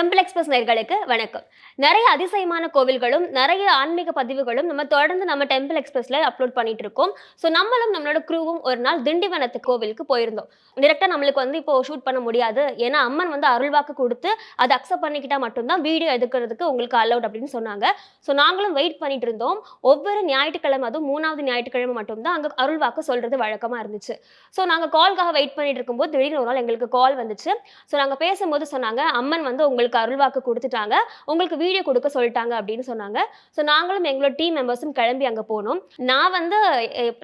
Temple express நேர்களுக்கு வணக்கம். நிறைய அதிசயமான கோவில்களும் நிறைய ஆன்மீக பதிவுகளும் நம்ம தொடர்ந்து நம்ம டெம்பிள் எக்ஸ்பிரஸ்ல அப்லோட் பண்ணிட்டு இருக்கோம் ஸோ நம்மளும் நம்மளோட க்ரூவும் ஒரு நாள் திண்டிவனத்து கோவிலுக்கு போயிருந்தோம். டிரெக்டா நம்மளுக்கு வந்து இப்போ ஷூட் பண்ண முடியாது. ஏன்னா அம்மன் வந்து அருள்வாக்கு கொடுத்து அதை அக்செப்ட் பண்ணிக்கிட்டா மட்டும்தான் வீடியோ எடுக்கிறதுக்கு உங்களுக்கு அலௌட் அப்படின்னு சொன்னாங்க. ஸோ நாங்களும் வெயிட் பண்ணிட்டு இருந்தோம் ஒவ்வொரு ஞாயிற்றுக்கிழமை அதுவும் மூணாவது ஞாயிற்றுக்கிழமை மட்டும்தான் அங்கே அருள்வாக்கு சொல்றது வழக்கமா இருந்துச்சு. ஸோ நாங்கள் கால்காக வெயிட் பண்ணிட்டு இருக்கும்போது திடீர்னு ஒரு நாள் எங்களுக்கு கால் வந்துச்சு. ஸோ நாங்கள் பேசும்போது சொன்னாங்க அம்மன் வந்து உங்களுக்கு அருள்வாக்கு கொடுத்துட்டாங்க. உங்களுக்கு வீடியோ கொடுக்க சொல்லிட்டாங்க அப்படின்னு சொன்னாங்க. ஸோ நாங்களும் எங்களோட டீம் மெம்பர்ஸும் கிளம்பி அங்கே போனோம். நான் வந்து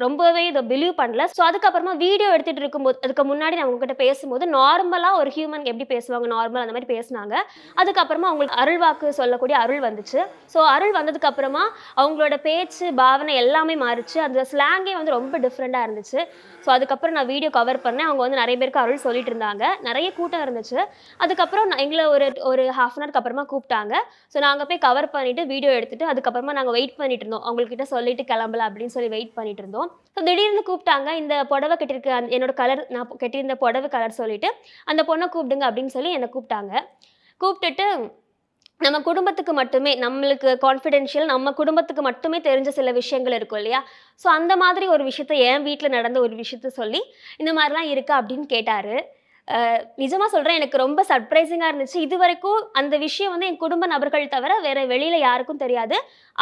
ரொம்பவே இதை பிலீவ் பண்ணல. ஸோ அதுக்கப்புறமா வீடியோ எடுத்துட்டு இருக்கும்போது அதுக்கு முன்னாடி நான் உங்ககிட்ட பேசும்போது நார்மலாக ஒரு ஹியூமன் எப்படி பேசுவாங்க நார்மல் அந்த மாதிரி பேசுனாங்க. அதுக்கப்புறமா அவங்களுக்கு அருள்வாக்கு சொல்லக்கூடிய அருள் வந்துச்சு. ஸோ அருள் வந்ததுக்கப்புறமா அவங்களோட பேச்சு பாவனை எல்லாமே மாறிச்சு. அந்த ஸ்லாங்கே வந்து ரொம்ப டிஃப்ரெண்ட்டாக இருந்துச்சு. ஸோ அதுக்கப்புறம் நான் வீடியோ கவர் பண்ணேன். அவங்க வந்து நிறைய பேருக்கு அருள் சொல்லிட்டு இருந்தாங்க. நிறைய கூட்டம் இருந்துச்சு. அதுக்கப்புறம் நான் எங்களை ஒரு ஒரு ஹாஃப் அன் ஹவருக்கு அப்புறமா கூப்பிட்டாங்க. ஸோ நாங்கள் போய் கவர் பண்ணிவிட்டு வீடியோ எடுத்துட்டு அதுக்கப்புறமா நாங்கள் வெயிட் பண்ணிட்டு இருந்தோம். அவங்கக்கிட்ட சொல்லிட்டு கிளம்பல அப்படின்னு சொல்லி வெயிட் பண்ணிட்டு இருந்தோம். ஸோ திடீர்னு கூப்பிட்டாங்க. இந்த புடவை கட்டியிருக்க அந்த- என்னோட கலர் நான் கட்டியிருந்த புடவை கலர் சொல்லிட்டு அந்த பொண்ணை கூப்பிடுங்க அப்படின்னு சொல்லி என்னை கூப்பிட்டாங்க. கூப்பிட்டுட்டு நம்ம குடும்பத்துக்கு மட்டுமே நம்மளுக்கு கான்ஃபிடென்ஷியல் நம்ம குடும்பத்துக்கு மட்டுமே தெரிஞ்ச சில விஷயங்கள் இருக்கும் இல்லையா? ஸோ அந்த மாதிரி ஒரு விஷயத்த என் வீட்டில் நடந்த ஒரு விஷயத்த சொல்லி இந்த மாதிரிலாம் இருக்கா அப்படின்னு கேட்டார். நிஜமாக சொல்கிறேன் எனக்கு ரொம்ப சர்ப்ரைசிங்காக இருந்துச்சு. இது வரைக்கும் அந்த விஷயம் வந்து என் குடும்ப நபர்கள் தவிர வேறு வெளியில் யாருக்கும் தெரியாது.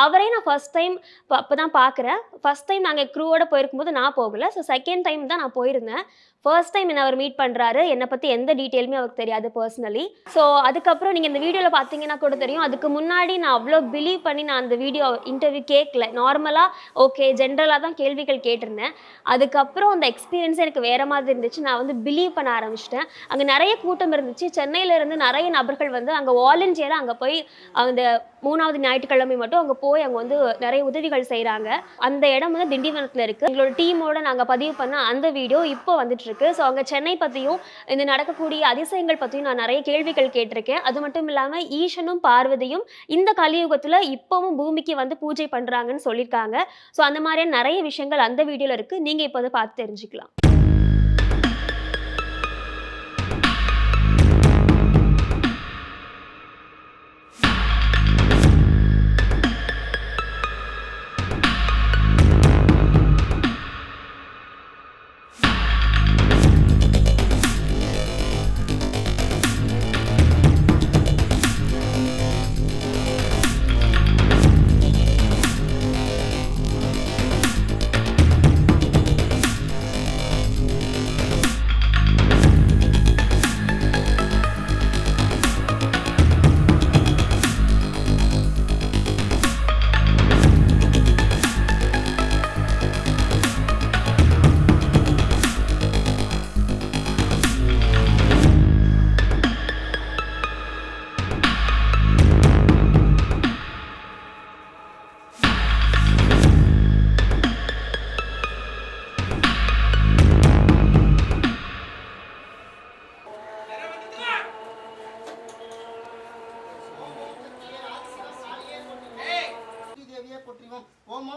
அவரே நான் ஃபர்ஸ்ட் டைம் அப்போ தான் பார்க்குறேன் ஃபஸ்ட் டைம் நாங்கள் க்ரூவோட போயிருக்கும்போது நான் போகலை. ஸோ செகண்ட் டைம் தான் நான் போயிருந்தேன். ஃபர்ஸ்ட் டைம் என்ன அவர் மீட் பண்ணுறாரு என்னை பற்றி எந்த டீட்டெயிலுமே அவருக்கு தெரியாது பர்சனலி ஸோ அதுக்கப்புறம் நீங்கள் இந்த வீடியோவில் பார்த்தீங்கன்னா கூட தெரியும். அதுக்கு முன்னாடி நான் அவ்வளோ பிலீவ் பண்ணி நான் அந்த வீடியோ இன்டர்வியூ கேட்கல நார்மலாக ஓகே ஜென்ரலாக தான் கேள்விகள் கேட்டிருந்தேன். அதுக்கப்புறம் அந்த எக்ஸ்பீரியன்ஸ் எனக்கு வேறு மாதிரி இருந்துச்சு. நான் வந்து பிலீவ் பண்ண ஆரம்பிச்சிட்டேன். அங்கே நிறைய கூட்டம் இருந்துச்சு. சென்னையில இருந்து நிறைய நபர்கள் வந்து அங்கே வாலண்டியராக அங்கே போய் அந்த மூணாவது ஞாயிற்றுக்கிழமை மட்டும் அங்கே போய் அங்கே வந்து நிறைய உதவிகள் செய்கிறாங்க அந்த இடம் வந்து திண்டிவனத்தில் இருக்குது எங்களோட டீமோட நாங்கள் பதிவு பண்ண அந்த வீடியோ இப்போ வந்துட்டு இருக்கு ஸோ அங்கே சென்னை பற்றியும் இந்த நடக்கக்கூடிய அதிசயங்கள் பற்றியும் நான் நிறைய கேள்விகள் கேட்டிருக்கேன். அது மட்டும் இல்லாமல் ஈசனும் பார்வதியும் இந்த கலியுகத்தில் இப்போவும் பூமிக்கு வந்து பூஜை பண்ணுறாங்கன்னு சொல்லியிருக்காங்க ஸோ அந்த மாதிரியான நிறைய விஷயங்கள் அந்த வீடியோவில் இருக்குது நீங்கள் இப்போ அதை பார்த்து தெரிஞ்சுக்கலாம்.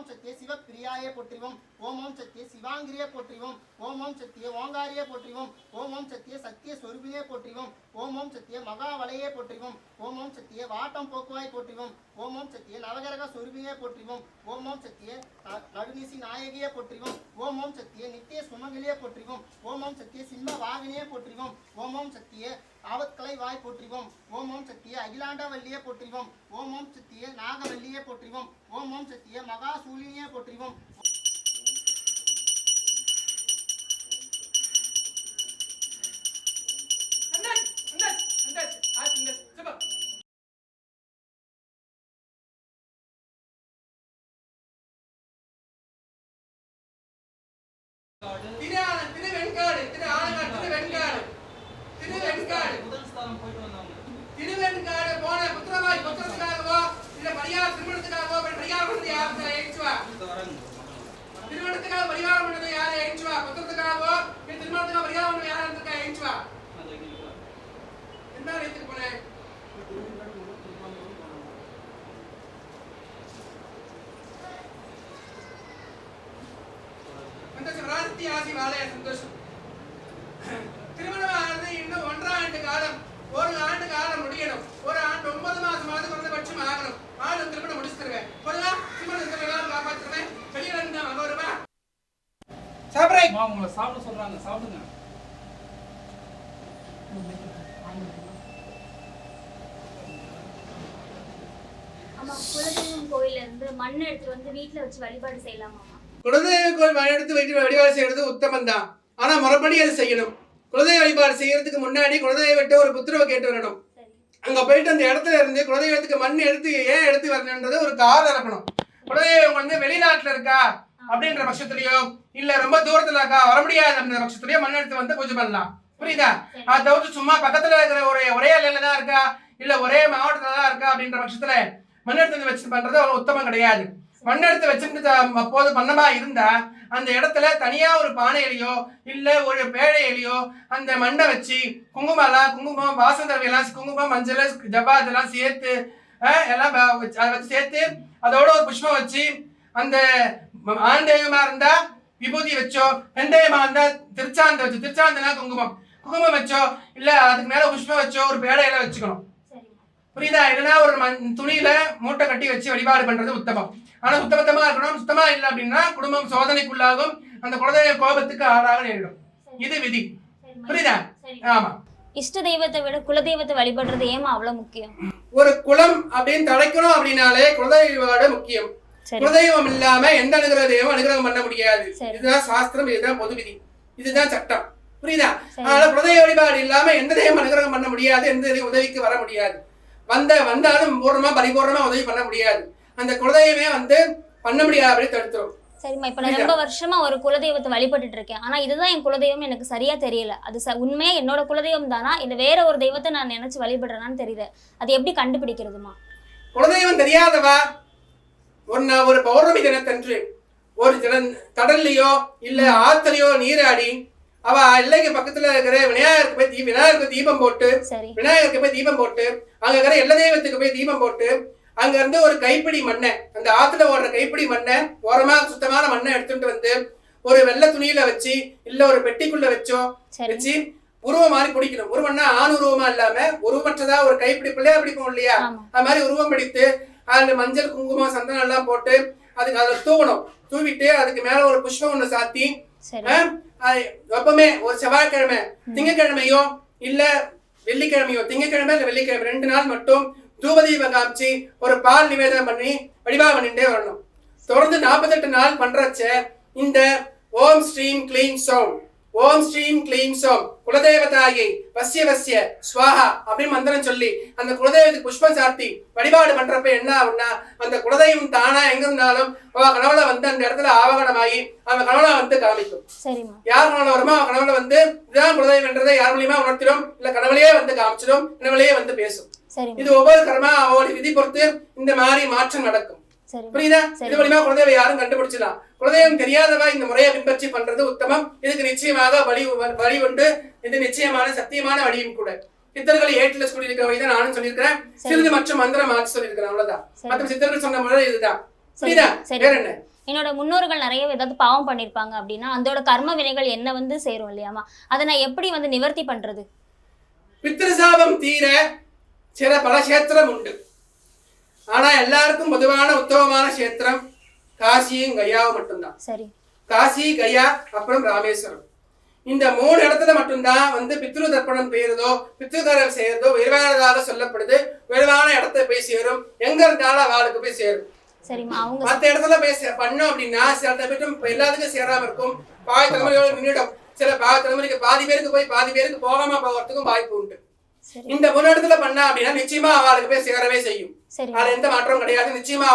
ஓம் ஓம் சத்திய சிவப்பிரியாயே போற்றிவோம். ஓம் ஓம் சத்திய சிவாங்கிரியே போற்றிவோம். ஓம் ஓம் சத்திய ஓங்காரியே போற்றிவோம். ஓம் ஓம் சத்திய சத்திய சொருபியே போற்றிவோம். ஓம் ஓம் மகா வலையை போற்றிவோம் ஓம் ஓம் சக்திய வாட்டம் போக்குவாய் போற்றிவோம் ஓம் ஓம் சக்திய நவகரக சொருபியே போற்றிவோம் ஓம் ஓம் சக்திய நடுநீசி நடுநிசி நாயகியே போற்றிவோம் ஓம் ஓம் சக்திய நித்திய சுமங்கலியே போற்றிவோம் ஓம் ஓம் சக்திய சிம்ம வாகினியே போற்றிவோம் ஓம் ஓம் சக்திய ஆவத்கலை வாய் போற்றிவோம் ஓம் ஓம் சக்திய அகிலாண்டவல்லியே போற்றிவோம் ஓம் ஓம் சக்திய நாகவல்லியே போற்றிவோம் ஓம் ஓம் மகா மகாசூலினியே போற்றிவோம் திரு திரு வெண்காடு திரு ஆலங்காடு திரு வெண்காடு. திரு வெண்காடு. திருவெண்காடு போன புத்திரவாய் புத்திரத்துக்காகவோ இல்ல பரிகார திருமணத்துக்காகவோ பரிகாரம் பண்ணது யாரு எழுச்சுவா திருமணத்துக்காக பரிகாரம் பண்ணது யாரு? எழுச்சுவா புத்திரத்துக்காகவோ திருமணத்துக்காக பரிகாரம் பண்ணது யாரு? இருக்கா எழுச்சுவா என்ன வைத்துட்டு போனேன். ஆசி வாழைய சந்தோஷம். திருமணமானது இன்னும் ஒன்றாம் ஆண்டு காலம் ஒரு ஆண்டு காலம் முடியணும். ஒரு ஆண்டு ஒன்பது மாசமாவது குறைந்தபட்சம் ஆகணும். ஆளு திருமணம் முடிச்சு தருவேன் கொள்ளலாம் திருமணம் எல்லாம் காப்பாற்றுவேன் வெளியில இருந்து அங்க வருவா சாப்பிட்றேன் உங்களை சாப்பிட சொல்றாங்க. சாப்பிடுங்க. ஆமா குலதெய்வம் கோயில்ல இருந்து மண் எடுத்து வந்து வீட்ல வச்சு வழிபாடு செய்யலாமா குலதெய்வ எடுத்து வைத்து வழிபாடு செய்யறது உத்தமம் தான் ஆனா முறைப்படி அதை செய்யணும். குலதெய்வ வழிபாடு செய்யறதுக்கு முன்னாடி குலதெய்வத்தை ஒரு புத்திரவை கேட்டு வரணும். அங்க போயிட்டு அந்த இடத்துல இருந்து குலதெய்வத்துக்கு மண் எடுத்து ஏன் எடுத்து வரணுன்றது ஒரு காரணம் இருக்கணும் குலதெய்வம் வந்து வெளிநாட்டுல இருக்கா? அப்படின்ற பட்சத்துலயோ இல்ல ரொம்ப தூரத்துல இருக்கா? வர முடியாது அப்படின்ற பட்சத்துலயோ மண் எடுத்து வந்து பூஜை பண்ணலாம். புரியுதா? அதை தவிர்த்து சும்மா பக்கத்துல இருக்கிற ஒரு ஒரே எல்லையில தான் இருக்கா? இல்ல ஒரே மாவட்டத்துல தான் இருக்கா? அப்படின்ற பட்சத்துல மண் எடுத்து வந்து வச்சு பண்றது உத்தமம் கிடையாது. மண்ணெடுத்து வச்சுட்டு அப்போது பண்ணமா இருந்தா அந்த இடத்துல தனியா ஒரு பானையிலையோ இல்ல ஒரு பேழையிலையோ அந்த மண்ணை வச்சு குங்குமம்லாம் குங்குமம் வாசந்தவையெல்லாம் குங்குமம் மஞ்சள் ஜப்பா இதெல்லாம் சேர்த்து எல்லாம் அதை வச்சு சேர்த்து அதோட ஒரு புஷ்பம் வச்சு அந்த ம- ஆண் தெய்வமா இருந்தா விபூதி வச்சோ பெண் தெய்வமா இருந்தா திருச்சாந்த வச்சு திருச்சாந்தனா குங்குமம். குங்குமம் வச்சோ இல்ல அதுக்கு மேல புஷ்பம் வச்சோ ஒரு பேழையில வச்சுக்கணும். புரியுதா? இல்லைன்னா ஒரு மண் துணியில மூட்டை கட்டி வச்சு வழிபாடு பண்றது உத்தமம். ஆனா சுத்தபத்தமா இருக்கணும். சுத்தமா இல்லை அப்படின்னா குடும்பம் சோதனைக்குள்ளாகும். அந்த குலதெய்வ கோபத்துக்கு ஆளாக நேரிடும். இது விதி. புரியுதா? ஆமா. இஷ்ட தெய்வத்தை விட குலதெய்வத்தை வழிபடுறது ஏமா அவ்வளவு முக்கியம்? ஒரு குலம் அப்படின்னு தடைக்கணும் அப்படின்னாலே குலதெய்வ வழிபாடு முக்கியம். குலதெய்வம் இல்லாம எந்த அனுகிரக தெய்வம் அனுகிரகம் பண்ண முடியாது. இதுதான் சாஸ்திரம் இதுதான் பொது விதி. இதுதான் சட்டம். புரியுதா. அதனால குலதெய்வ வழிபாடு இல்லாம எந்த தெய்வம் அனுகிரகம் பண்ண முடியாது எந்த தெய்வம் உதவிக்கு வர முடியாது. வந்த வந்தாலும் பூர்ணமா பரிபூர்ணமா உதவி பண்ண முடியாது. அந்த குலதெய்வமே வந்து பண்ண முடியாது அப்படி தடுத்துரும். சரிம்மா இப்ப நான் ரொம்ப வருஷமா ஒரு குலதெய்வத்தை வழிபட்டுட்டு இருக்கேன் ஆனா இதுதான் என் குலதெய்வம் எனக்கு சரியா தெரியல. அது ச- உண்மையா என்னோட குலதெய்வம் தானா? இல்ல வேற ஒரு தெய்வத்தை நான் நினைச்சு வழிபடுறேனான்னு தெரியல. அது எப்படி கண்டுபிடிக்கிறதுமா குலதெய்வம் தெரியாதவா? ஒரு ஒரு பௌர்ணமி தினத்தன்று ஒரு தின கடல்லையோ இல்ல ஆத்துலயோ நீராடி அவ எல்லைக்கு பக்கத்துல இருக்கிற விநாயகருக்கு போய் தீ விநாயகருக்கு தீபம் போட்டு விநாயகருக்கு போய் தீபம் போட்டு அங்க இருக்கிற எல்ல தெய்வத்துக்கு போய் தீபம் போட்டு அங்க இருந்து ஒரு கைப்பிடி மண்ணை அந்த ஆத்துல ஓடுற கைப்பிடி மண்ணை ஓரமா சுத்தமான மண்ணை எடுத்துட்டு வந்து ஒரு வெள்ளை துணியில வச்சு இல்ல ஒரு பெட்டிக்குள்ள வச்சோ வச்சு உருவம் மாதிரி பிடிக்கணும். உருவம்னா ஆண் உருவமா இல்லாம உருவமற்றதா ஒரு கைப்பிடி பிள்ளையா பிடிப்போம் இல்லையா? அது மாதிரி உருவம் பிடித்து அதுல மஞ்சள் குங்குமம் சந்தனம் எல்லாம் போட்டு அதுக்கு அதுல தூவணும். தூவிட்டு அதுக்கு மேல ஒரு புஷ்பம் ஒண்ணு சாத்தி ஆஹ், எப்பவுமே ஒரு செவ்வாய்க்கிழமை திங்கக்கிழமையோ இல்ல வெள்ளிக்கிழமையோ திங்கக்கிழமை இல்ல வெள்ளிக்கிழமை ரெண்டு நாள் மட்டும் தூபதீபம் காமிச்சு ஒரு பால் நிவேதனம் பண்ணி வழிபாடு பண்ணிட்டே வரணும். தொடர்ந்து நாற்பத்தெட்டு நாள் பண்றச்ச இந்த ஓம் ஸ்ரீம் க்ளீம் சோம். ஓம் ஸ்ரீம் க்ளீம் சோம். குலதேவதாயை வசிய வசிய ஸ்வாஹா அப்படின்னு மந்திரம் சொல்லி அந்த குலதெய்வத்துக்கு புஷ்பம் சாத்தி வழிபாடு பண்றப்ப என்ன ஆகும்னா அந்த குலதெய்வம் தானா எங்க இருந்தாலும் அவ கனவுல வந்து அந்த இடத்துல ஆவகனமாகி அவன் கனவுல வந்து காமிக்கும். யார் கனவுல வருமோ அவன் கனவுல வந்து இதுதான் குலதெய்வம்ன்றதை யார் மூலியமா உணர்த்திடும்? இல்ல கனவுலயே வந்து காமிச்சிடும் கனவுலயே வந்து பேசும். இது ஒவ்வொரு கர்மா அவளோட விதி பொறுத்து இந்த மாதிரி மாற்றம் நடக்கும். புரியுதா. இது மூலியமா குலதெய்வம் யாரும் கண்டுபிடிச்சிடலாம். குலதெய்வம் தெரியாதவா இந்த முறையை பின்பற்றி பண்றது உத்தமம். இதுக்கு நிச்சயமாக வழி வழி உண்டு. இது நிச்சயமான சத்தியமான வழியும் கூட. சித்தர்கள் ஏட்டில் சொல்லியிருக்கிற வழி தான் நானும் சொல்லியிருக்கிறேன். சிறிது மற்றும் மந்திரம் மாற்றி சொல்லியிருக்கிறேன். அவ்வளவுதான். மற்ற சித்தர்கள் சொன்ன முறை இதுதான். புரியுதா. வேற என்ன? என்னோட முன்னோர்கள் நிறைய ஏதாவது பாவம் பண்ணிருப்பாங்க அப்படின்னா அதோட கர்ம வினைகள் என்ன வந்து சேரும் இல்லையாமா அதை நான் எப்படி வந்து நிவர்த்தி பண்றது? பித்திருசாபம் தீர சில பல கஷேத்திரம் உண்டு. ஆனா எல்லாருக்கும் பொதுவான உத்தமமான கஷேத்திரம் காசியும் கயாவும் மட்டும்தான். சரி. காசி கயா அப்புறம் ராமேஸ்வரம். இந்த மூணு இடத்துல மட்டும்தான் வந்து பித்ரு தர்ப்பணம் பெய்யறதோ பித்ருதரம் செய்யறதோ உயர்வானதாக சொல்லப்படுது. உயர்வான இடத்த போய் சேரும். எங்க இருந்தாலும் அவளுக்கு போய் சேரும். மத்த இடத்துல போய் பண்ணோம் அப்படின்னா சில பேரும் எல்லாத்துக்கும் சேராம இருக்கும். பாதி தலைமுறையோட நின்றுடும் சில பாதி தலைமுறைக்கு பாதி பேருக்கு போய் பாதி பேருக்கு போகாம போகிறதுக்கும் வாய்ப்பு உண்டு. இந்த மூணு இடத்துல பண்ணா அப்படின்னா நிச்சயமா அவளுக்கு போய் சேரவே செய்யும். அதுல எந்த மாற்றமும் கிடையாது. நிச்சயமா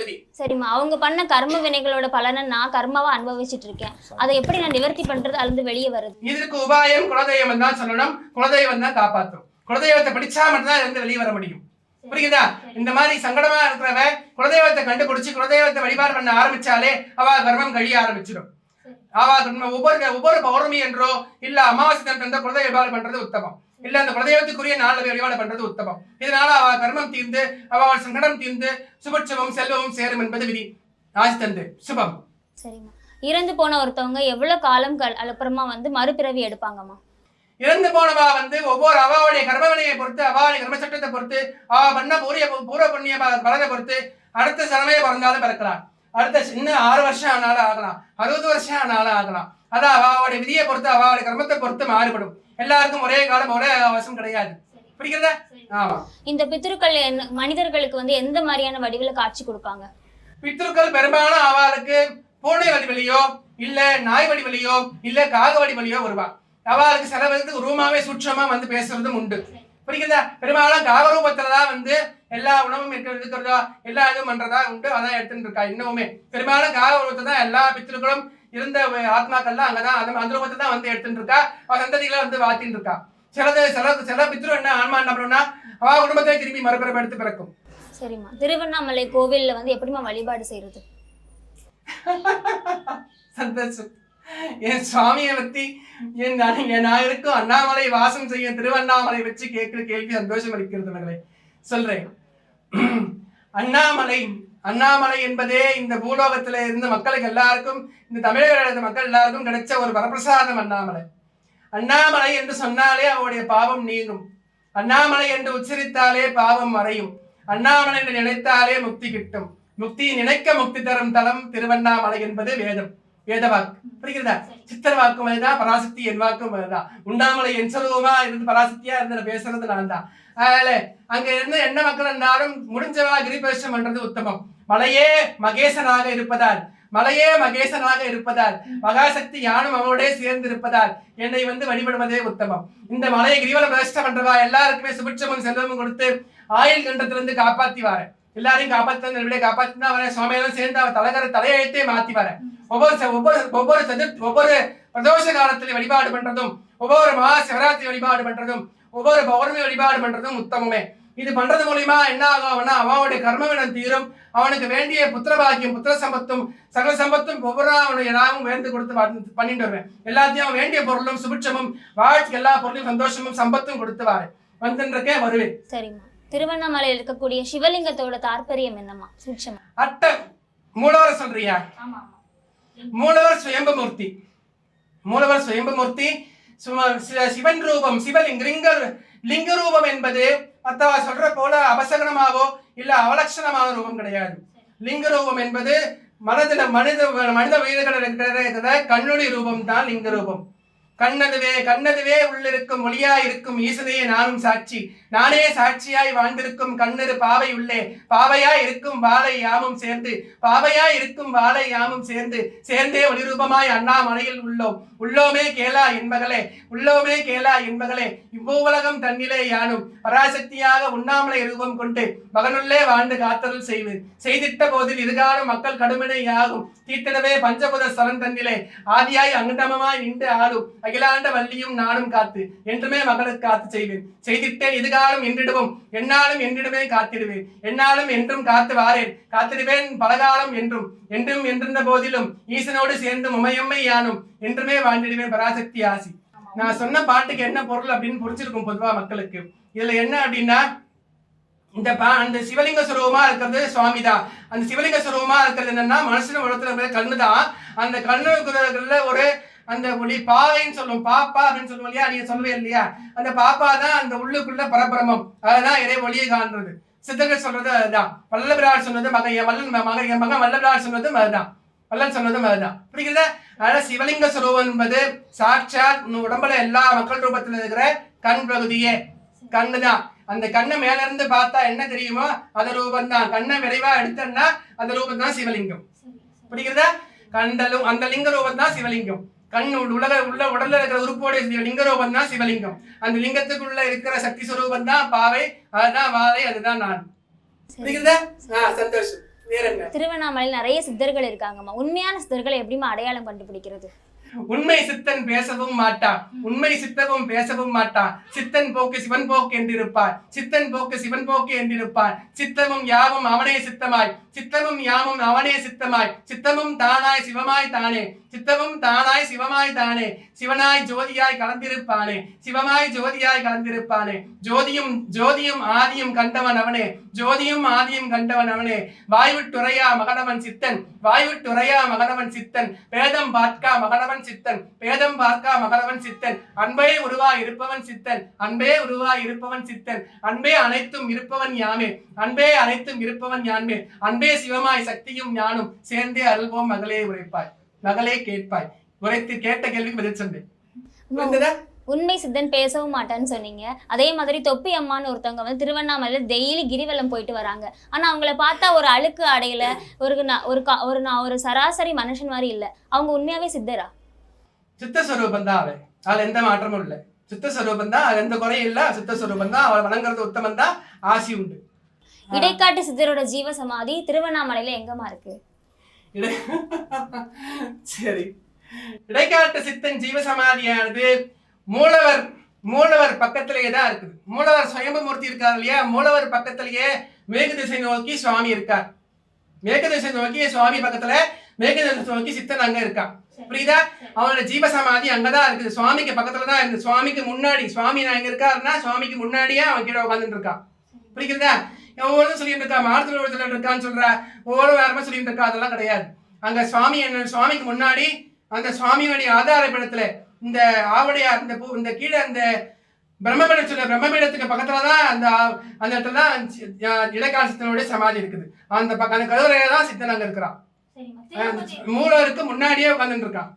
விதி. சரிம்மா அவங்க பண்ண கர்ம வினைகளோட பலனை நான் கர்மாவா அனுபவிச்சுட்டு இருக்கேன். அதை எப்படி நான் நிவர்த்தி பண்றது? அதுல வெளியே வருது. இதற்கு உபாயம் குலதெய்வம் தான் சொல்லணும். குலதெய்வம் தான் காப்பாற்றும். குலதெய்வத்தை படிச்சா மட்டும்தான் இருந்து வெளியே வர முடியும். புரியுதா? இந்த மாதிரி சங்கடமா இருக்கிறவ குலதெய்வத்தை கண்டுபிடிச்சு குலதெய்வத்தை வழிபாடு பண்ண ஆரம்பிச்சாலே அவ கர்மம் கழிய ஆரம்பிச்சிடும். அவ ஒவ்வொரு ஒவ்வொரு பௌர்ணமி என்றோ இல்ல அமாவாசை தினத்தன்றோ குலதெய்வ வழிபாடு பண்றது உத்தமம். இல்ல அந்த குலதெய்வத்துக்குரிய நாள் வழிபாடு பண்றது உத்தமம். இதனால அவ கர்மம் தீர்ந்து அவள் சங்கடம் தீர்ந்து சுபட்சமும் செல்வமும் சேரும் என்பது விதி. ஆசி தந்து சுபம். சரிம்மா. இறந்து போன ஒருத்தவங்க எவ்வளவு காலம் கல் அப்புறமா வந்து மறுபிறவி எடுப்பாங்கம்மா? இறந்து போனவா வந்து ஒவ்வொரு அவாவுடைய கர்மவினையை பொறுத்து அவாவுடைய கர்ம சட்டத்தை பொறுத்து அவ பண்ண பூரிய பூர்வ புண்ணிய பலனை பொறுத்து அடுத்த சனமே பிறந்தாலும் பிறக்கலாம். அடுத்த இன்னும் ஆறு வருஷம் ஆனாலும் ஆகலாம். அறுபது வருஷம் ஆனாலும் ஆகலாம். அதான் அவாவுடைய விதியை பொறுத்து அவாவுடைய கர்மத்தை பொறுத்து மாறுபடும். எல்லாருக்கும் ஒரே காலம் ஒரே அவசியம் கிடையாது. பிடிக்கிறதா ஆமா. இந்த பித்ருக்கள் என்ன- மனிதர்களுக்கு வந்து எந்த மாதிரியான வடிவில காட்சி கொடுப்பாங்க? பித்ருக்கள் பெரும்பாலும் அவளுக்கு பூனை வடிவலியோ இல்ல நாய் வடிவலியோ இல்ல காக வடிவலியோ வருவா. அவளுக்கு சில பேருக்கு ரூமாவே சூட்சமா வந்து பேசுறதும் உண்டு. புரியுதா பெரும்பாலும் காக ரூபத்துல தான் வந்து எல்லா உணவும் இருக்கிறது எல்லா இதுவும் பண்றதா உண்டு. அதான் எடுத்துட்டு இருக்கா இன்னுமே பெரும்பாலும் காக ரூபத்தை தான் எல்லா பித்ருக்களும் இருந்த ஆத்மாக்கள்லாம் அங்கதான் அந்த அந்த ரூபத்தை தான் வந்து எடுத்துட்டு இருக்கா அவ சந்ததிகளை வந்து வாத்தின்னு இருக்கா சிலது சில சில பித்ரு என்ன ஆன்மா என்ன பண்ணும்னா அவ குடும்பத்தை திரும்பி மறுபிறப்பு எடுத்து பிறக்கும். சரிம்மா. திருவண்ணாமலை கோவில்ல வந்து எப்படிம்மா வழிபாடு செய்யறது சந்தோஷம். என் சுவாமியை பத்தி என் நான் இருக்கும் அண்ணாமலை வாசம் செய்யும் திருவண்ணாமலை வச்சு கேட்கிற கேள்வி சந்தோஷம் அளிக்கிறது சொல்றேன். அண்ணாமலை அண்ணாமலை என்பதே இந்த பூலோகத்துல இருந்த மக்களுக்கு எல்லாருக்கும் இந்த தமிழக மக்கள் எல்லாருக்கும் கிடைச்ச ஒரு வரப்பிரசாதம் அண்ணாமலை. அண்ணாமலை என்று சொன்னாலே அவருடைய பாவம் நீங்கும். அண்ணாமலை என்று உச்சரித்தாலே பாவம் மறையும். அண்ணாமலை என்று நினைத்தாலே முக்தி கிட்டும். முக்தி நினைக்க முக்தி தரும் தலம் திருவண்ணாமலை என்பது வேதம். வேதவாக்கு புரிகிறதா? சித்தர் வாக்கும் அதுதான் பராசக்தி என் வாக்கும் அதுதான். உண்ணாமலை என் சொல்லுவோமா இருந்து பராசக்தியா இருந்து பேசுறது நான் தான் அதனால அங்க இருந்து என்ன மக்கள் இருந்தாலும் முடிஞ்சவா கிரிபேஷம் பண்றது உத்தமம். மலையே மகேசனாக இருப்பதால் மலையே மகேசனாக இருப்பதால் மகாசக்தி யானும் அவனோடே சேர்ந்து இருப்பதால் என்னை வந்து வழிபடுவதே உத்தமம். இந்த மலையை கிரிவல பிரதிஷ்டை பண்றவா எல்லாருக்குமே சுபிட்சமும் செல்வமும் கொடுத்து ஆயுள் கண்டத்திலிருந்து காப்பாத்தி வரேன் எல்லாரையும் காப்பாத்தி விட காப்பாத்தி தான் வரேன் சுவாமியெல்லாம் சேர்ந்து அவன் தலைகர தலையெழுத்தே மாத்தி வரேன் ஒவ்வொரு ஒவ்வொரு ஒவ்வொரு சதுர் ஒவ்வொரு பிரதோஷ காலத்திலே வழிபாடு பண்றதும் ஒவ்வொரு மகா சிவராத்திரி வழிபாடு பண்றதும் ஒவ்வொரு பௌர்ணமி வழிபாடு பண்றதும் உத்தமமே. இது பண்றது மூலியமா என்ன ஆகும் அவனா அவனுடைய கர்மவினம் தீரும். அவனுக்கு வேண்டிய புத்திர பாக்கியம் புத்திர சம்பத்தும் சகல சம்பத்தும் ஒவ்வொரு அவனுடைய நாமும் வேண்டு கொடுத்து வந்து பண்ணிட்டு வருவேன். எல்லாத்தையும் அவன் வேண்டிய பொருளும் சுபிட்சமும் வாழ்க்கை எல்லா பொருளும் சந்தோஷமும் சம்பத்தும் கொடுத்து வாரு வந்துன்றக்கே வருவேன். சரிம்மா. திருவண்ணாமலையில் இருக்கக்கூடிய சிவலிங்கத்தோட தாற்பயம் என்னம்மா? சூட்சமா அட்ட மூலவர் சொல்றியா? ஆமா மூலவர் சுயம்பமூர்த்தி. மூலவர் சுயம்பமூர்த்தி சிவன் ரூபம் சிவலிங்க லிங்க லிங்க ரூபம் என்பது மத்தவா சொல்ற போல அபசகனமாவோ இல்ல அவலட்சணமான ரூபம் கிடையாது. லிங்க ரூபம் என்பது மனதில மனித மனித உயிர்கள் இருக்கிற கண்ணுடி ரூபம் தான் லிங்க ரூபம் கண்ணதுவே கண்ணதுவே உள்ளிருக்கும் ஒளியாய் இருக்கும் ஈசனையே நானும் சாட்சி. நானே சாட்சியாய் வாழ்ந்திருக்கும் கண்ணரு பாவை உள்ளே. பாவையாய் இருக்கும் வாளை யாமும் சேர்ந்து. பாவையாய் இருக்கும் வாளை யாமும் சேர்ந்து. சேர்ந்தே ஒளிரூபமாய் அண்ணாமலையில் உள்ளோம். உள்ளோமே கேளா என்பகளே உள்ளோமே கேளா என்பகளே இவ்வுலகம் தன்னிலே யானும். பராசக்தியாக உண்ணாமலை ரூபம் கொண்டு மகனுள்ளே வாழ்ந்து காத்தருள் செய்வது செய்திட்ட போதில் இருகாலம் மக்கள் கடுமனை ஆகும் தீர்த்திடவே பஞ்சபுத ஸ்தலம் தன்னிலே. ஆதியாய் அங்கதமமாய் நின்று ஆளும் அகிலாண்ட வள்ளியும் நானும் காத்து என்றுமே மகளுக்கு காத்து செய்வேன். செய்திட்டேன் இதுகாலம் என்றிடுவோம். என்னாலும் என்றிடுமே காத்திடுவேன். என்னாலும் என்றும் காத்து வாரேன். காத்திடுவேன் பலகாலம் என்றும். என்றும் என்றிருந்த போதிலும் ஈசனோடு சேர்ந்து உமையம்மை யானும் என்றுமே வாழ்ந்திடுவேன் பராசக்தி ஆசி. நான் சொன்ன பாட்டுக்கு என்ன பொருள் அப்படின்னு புரிஞ்சிருக்கும் பொதுவா மக்களுக்கு. இதுல என்ன அப்படின்னா இந்த பா அந்த சிவலிங்க சுரூபமா இருக்கிறது சுவாமி தான் அந்த சிவலிங்க சுரூபமா இருக்கிறது என்னன்னா மனுஷன வளர்த்துல கண்ணு தான். அந்த கண்ணுக்குள்ள ஒரு அந்த ஒளி பாவைன்னு சொல்லுவோம் பாப்பா அப்படின்னு சொல்லுவோம் இல்லையா? நீங்க சொல்லவே இல்லையா? அந்த பாப்பா தான் அந்த உள்ளுக்குள்ள பரபிரமம். அதுதான் இறை ஒளியை காண்றது. சித்தர்கள் சொல்றது அதுதான். வல்லபிரார் சொன்னது மகன் என் வல்லன் மகன் என் மகன் வல்லபிரார் சொன்னதும் அதுதான். வல்லன் சொன்னதும் அதுதான். புரியுது அதனால சிவலிங்க சுரூபம் என்பது சாட்சாத் உன் உடம்புல எல்லா மக்கள் ரூபத்துல இருக்கிற கண் பகுதியே. கண்ணு தான் அந்த கண்ணை மேல இருந்து பார்த்தா என்ன தெரியுமோ? அந்த ரூபம் தான் கண்ணை விரைவா எடுத்தோம்னா அந்த ரூபம் தான் சிவலிங்கம். புரிகிறதா கண்டலும் அந்த லிங்க ரூபம் தான் சிவலிங்கம். கண் உலக உள்ள உடல்ல இருக்கிற உறுப்போட லிங்க ரூபம் தான் சிவலிங்கம். அந்த லிங்கத்துக்குள்ள இருக்கிற சக்தி சுரூபம் தான் பாவை. அதுதான் வாழை அதுதான் நான். சந்தோஷம். திருவண்ணாமலையில் நிறைய சித்தர்கள் இருக்காங்கம்மா. உண்மையான சித்தர்களை எப்படிம்மா அடையாளம் கண்டுபிடிக்கிறது? உண்மை சித்தன் பேசவும் மாட்டான் உண்மை சித்தவும் பேசவும் மாட்டான் சித்தன் போக்கு சிவன் போக்கு என்றிருப்பார். சித்தன் போக்கு சிவன் போக்கு என்றிருப்பார். சித்தமும் யாவும் அவனே சித்தமாய். சித்தமும் யாவும் அவனே சித்தமாய். சித்தமும் தானாய் சிவமாய் தானே. சித்தமும் தானாய் சிவமாய் தானே. சிவனாய் ஜோதியாய் கலந்திருப்பானே. சிவமாய் ஜோதியாய் கலந்திருப்பானே. ஜோதியும் ஜோதியும் ஆதியும் கண்டவன் அவனே. ஜோதியும் ஆதியும் கண்டவன் அவனே. வாய்விட்டுரையா மகனவன் சித்தன். வாய்விட்டுரையா மகனவன் சித்தன். பேதம் பார்க்கா மகனவன் சித்தன். பேதம் பார்க்கா மகளவன் சித்தன். அன்பே உருவாய் இருப்பவன் சித்தன். அன்பே உருவாய் இருப்பவன் சித்தன். அன்பே அனைத்தும் இருப்பவன் யாமே. அன்பே அனைத்தும் இருப்பவன் யான்மே. அன்பே சிவமாய் சக்தியும் ஞானும். சேர்ந்தே அல்வோம் மகளே உரைப்பாய். மகளே கேட்பாய். உரைத்து கேட்ட கேள்விக்கு பதில் சொன்னேன். புரிந்ததா? உண்மை சித்தன் பேசவும் மாட்டான்னு சொன்னீங்க. அதே மாதிரி தொப்பி அம்மான்னு ஒருத்தவங்க வந்து திருவண்ணாமலையில டெய்லி கிரிவலம் போயிட்டு வராங்க. ஆனா அவங்கள பார்த்தா ஒரு அழுக்கு அடையில ஒரு ஒரு கா- ஒரு நான் ஒரு சராசரி மனுஷன் மாதிரி இல்ல. அவங்க உண்மையாவே சித்தரா? சித்தஸ்வரூபம் தான் அவன். அதுல எந்த மாற்றமும் இல்லை. சித்தஸ்வரூபம் தான் அது எந்த குறையும் இல்லை. சித்தஸ்வரூபம் தான் அவள் வணங்குறது உத்தமம் தான் ஆசி உண்டு. இடைக்காட்டு சித்தரோட ஜீவ சமாதி திருவண்ணாமலையில எங்கம்மா இருக்கு? இடை- சரி. இடைக்காட்டு சித்தன் ஜீவசமாதியானது மூலவர் மூலவர் பக்கத்திலேயே தான் இருக்குது. மூலவர் சுயம்பமூர்த்தி இருக்கார் இல்லையா? மூலவர் பக்கத்திலேயே மேற்கு திசை நோக்கி சுவாமி இருக்கார். மேற்கு திசை நோக்கி சுவாமி பக்கத்துல மேற்கு திசை நோக்கி சித்தன் அங்க இருக்கான். புரியுதா? அவனோட ஜீவசமாதி அங்கதான் இருக்குது. சுவாமிக்கு பக்கத்துல தான் இருக்கு சுவாமிக்கு முன்னாடி சுவாமி நான் எங்க இருக்காருன்னா சுவாமிக்கு முன்னாடியே அவன் கீழே உட்காந்துட்டு இருக்கான். புரியுதா ஒவ்வொருத்தரும் சொல்லிட்டு இருக்கா மாரத்தில் ஒருத்தர் இருக்கான்னு சொல்ற ஒவ்வொரு வேறமா சொல்லிட்டு இருக்கா அதெல்லாம் கிடையாது. அங்க சுவாமி என்ன சுவாமிக்கு முன்னாடி அந்த சுவாமியுடைய ஆதாரப்படத்துல இந்த ஆவடையார் இந்த பூ இந்த கீழே அந்த பிரம்மபீடம் சொல்ல பிரம்மபீடத்துக்கு பக்கத்துல தான் அந்த அந்த இடத்துல தான் இடைக்கால சித்தனுடைய சமாதி இருக்குது. அந்த பக்கம் அந்த கருவறையில தான் சித்தன் அங்க இருக்கிறான். மூலவருக்கு முன்னாடியே உட்காந்துட்டு இருக்கான்.